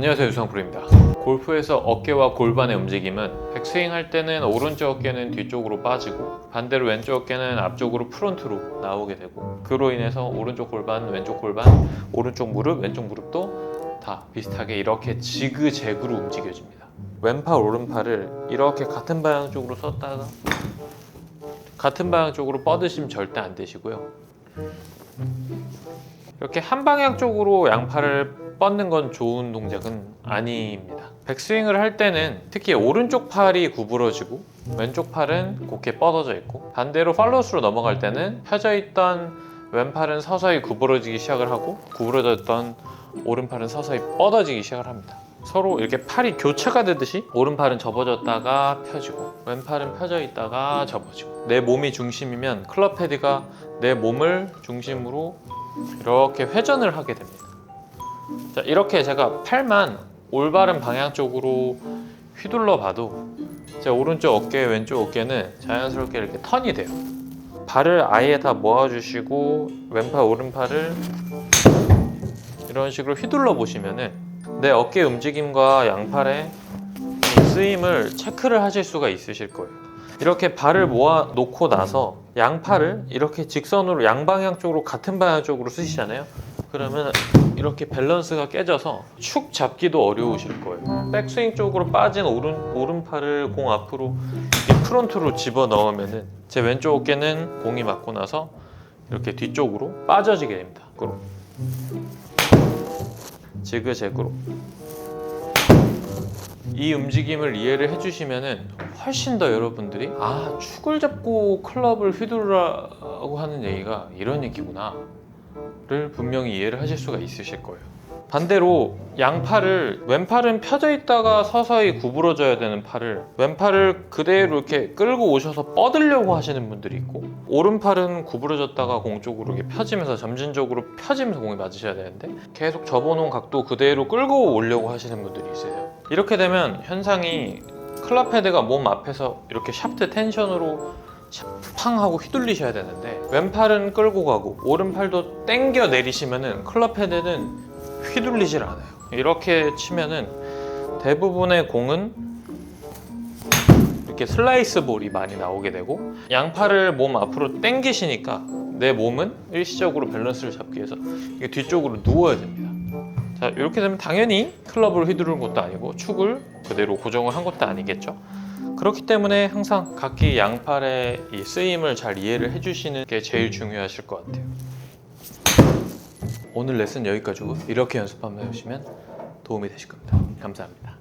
안녕하세요 유성프로입니다. 골프에서 어깨와 골반의 움직임은 백스윙 할 때는 오른쪽 어깨는 뒤쪽으로 빠지고 반대로 왼쪽 어깨는 앞쪽으로 프론트로 나오게 되고 그로 인해서 오른쪽 골반, 왼쪽 골반, 오른쪽 무릎, 왼쪽 무릎도 다 비슷하게 이렇게 지그재그로 움직여집니다. 왼팔, 오른팔을 이렇게 같은 방향 쪽으로 썼다가 같은 방향 쪽으로 뻗으시면 절대 안 되시고요. 이렇게 한 방향 쪽으로 양팔을 뻗는 건 좋은 동작은 아닙니다. 백스윙을 할 때는 특히 오른쪽 팔이 구부러지고 왼쪽 팔은 곧게 뻗어져 있고 반대로 팔로스로 넘어갈 때는 펴져 있던 왼팔은 서서히 구부러지기 시작을 하고 구부러졌던 오른팔은 서서히 뻗어지기 시작을 합니다. 서로 이렇게 팔이 교차가 되듯이 오른팔은 접어졌다가 펴지고 왼팔은 펴져 있다가 접어지고 내 몸이 중심이면 클럽 헤드가 내 몸을 중심으로 이렇게 회전을 하게 됩니다. 자, 이렇게 제가 팔만 올바른 방향 쪽으로 휘둘러 봐도 제 오른쪽 어깨, 왼쪽 어깨는 자연스럽게 이렇게 턴이 돼요. 발을 아예 다 모아주시고 왼팔, 오른팔을 이런 식으로 휘둘러 보시면은 내 어깨 움직임과 양팔의 이 쓰임을 체크를 하실 수가 있으실 거예요. 이렇게 발을 모아 놓고 나서 양팔을 이렇게 직선으로 양방향 쪽으로 같은 방향 쪽으로 쓰시잖아요. 그러면 이렇게 밸런스가 깨져서 축 잡기도 어려우실 거예요. 백스윙 쪽으로 빠진 오른 오른팔을 공 앞으로 프론트로 집어 넣으면은 제 왼쪽 어깨는 공이 맞고 나서 이렇게 뒤쪽으로 빠져지게 됩니다. 거꾸로 지그재그로 이 움직임을 이해를 해주시면은 훨씬 더 여러분들이 아 축을 잡고 클럽을 휘두르라고 하는 얘기가 이런 얘기구나 를 분명히 이해를 하실 수가 있으실 거예요. 반대로 양팔을 왼팔은 펴져 있다가 서서히 구부러져야 되는 팔을 왼팔을 그대로 이렇게 끌고 오셔서 뻗으려고 하시는 분들이 있고 오른팔은 구부러졌다가 공 쪽으로 이렇게 펴지면서 점진적으로 펴지면서 공이 맞으셔야 되는데 계속 접어놓은 각도 그대로 끌고 오려고 하시는 분들이 있어요. 이렇게 되면 현상이 클럽 헤드가 몸 앞에서 이렇게 샤프트 텐션으로 팡 하고 휘둘리셔야 되는데 왼팔은 끌고 가고 오른팔도 당겨 내리시면은 클럽 헤드는 휘둘리질 않아요. 이렇게 치면은 대부분의 공은 이렇게 슬라이스 볼이 많이 나오게 되고 양팔을 몸 앞으로 당기시니까 내 몸은 일시적으로 밸런스를 잡기 위해서 이게 뒤쪽으로 누워야 됩니다. 자 이렇게 되면 당연히 클럽을 휘두르는 것도 아니고 축을 그대로 고정을 한 것도 아니겠죠. 그렇기 때문에 항상 각기 양팔의 이 쓰임을 잘 이해를 해주시는 게 제일 중요하실 것 같아요. 오늘 레슨 여기까지고 이렇게 연습 한번 해보시면 도움이 되실 겁니다. 감사합니다.